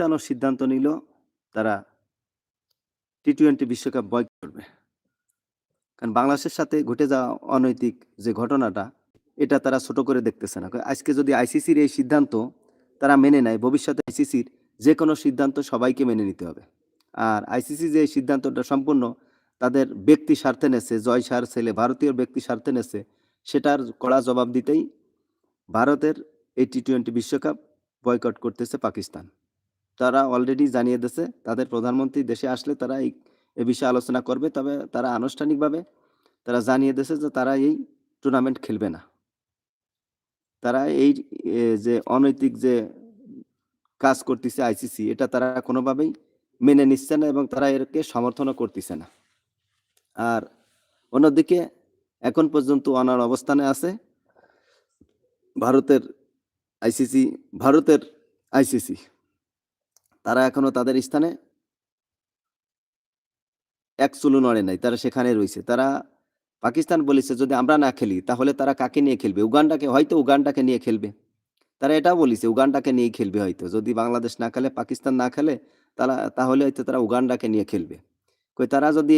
পাকিস্তানও সিদ্ধান্ত নিল তারা টি টোয়েন্টি বিশ্বকাপ বয় করবে। কারণ বাংলাদেশের সাথে ঘটে যাওয়া অনৈতিক যে ঘটনাটা, এটা তারা ছোট করে দেখতেছে না। আজকে যদি আইসিসির এই সিদ্ধান্ত তারা মেনে নেয়, ভবিষ্যতে আইসিসির যে কোনো সিদ্ধান্ত সবাইকে মেনে নিতে হবে। আর আইসিসি যে সিদ্ধান্তটা সম্পূর্ণ তাদের ব্যক্তি স্বার্থে নেছে, জয় সার ছেলে ভারতীয় ব্যক্তি স্বার্থে নেছে, সেটার কড়া জবাব দিতেই ভারতের এই টি টোয়েন্টি বিশ্বকাপ বয়কট করতেছে পাকিস্তান। তারা অলরেডি জানিয়ে দিয়েছে, তাদের প্রধানমন্ত্রী দেশে আসলে তারা এই, এ বিষয়ে আলোচনা করবে, তবে তারা আনুষ্ঠানিকভাবে তারা জানিয়ে দিয়েছে যে তারা এই টুর্নামেন্ট খেলবে না। তারা এই যে অনৈতিক যে কাজ করতেছে আইসিসি এটা তারা কোনোভাবেই মেনে নিচ্ছে না এবং তারা এরকে সমর্থনও করতেছে না। আর অন্যদিকে এখন পর্যন্ত অনার অবস্থানে আছে ভারতের আইসিসি ভারতের আইসিসি তারা এখনও তাদের স্থানে এক চুলু নড়ে নাই, তারা সেখানে রয়েছে তারা পাকিস্তান বলেছে, যদি আমরা না খেলি, তাহলে তারা কাকে নিয়ে খেলবে? উগান্ডাকে, হয়তো উগান্ডাকে নিয়ে খেলবে। তারা এটাও বলেছে, উগান্ডাকে নিয়ে খেলবে হয়তো। যদি বাংলাদেশ না খেলে, পাকিস্তান না খেলে, তারা, তাহলে হয়তো তারা উগান্ডাকে নিয়ে খেলবে। কই, তারা যদি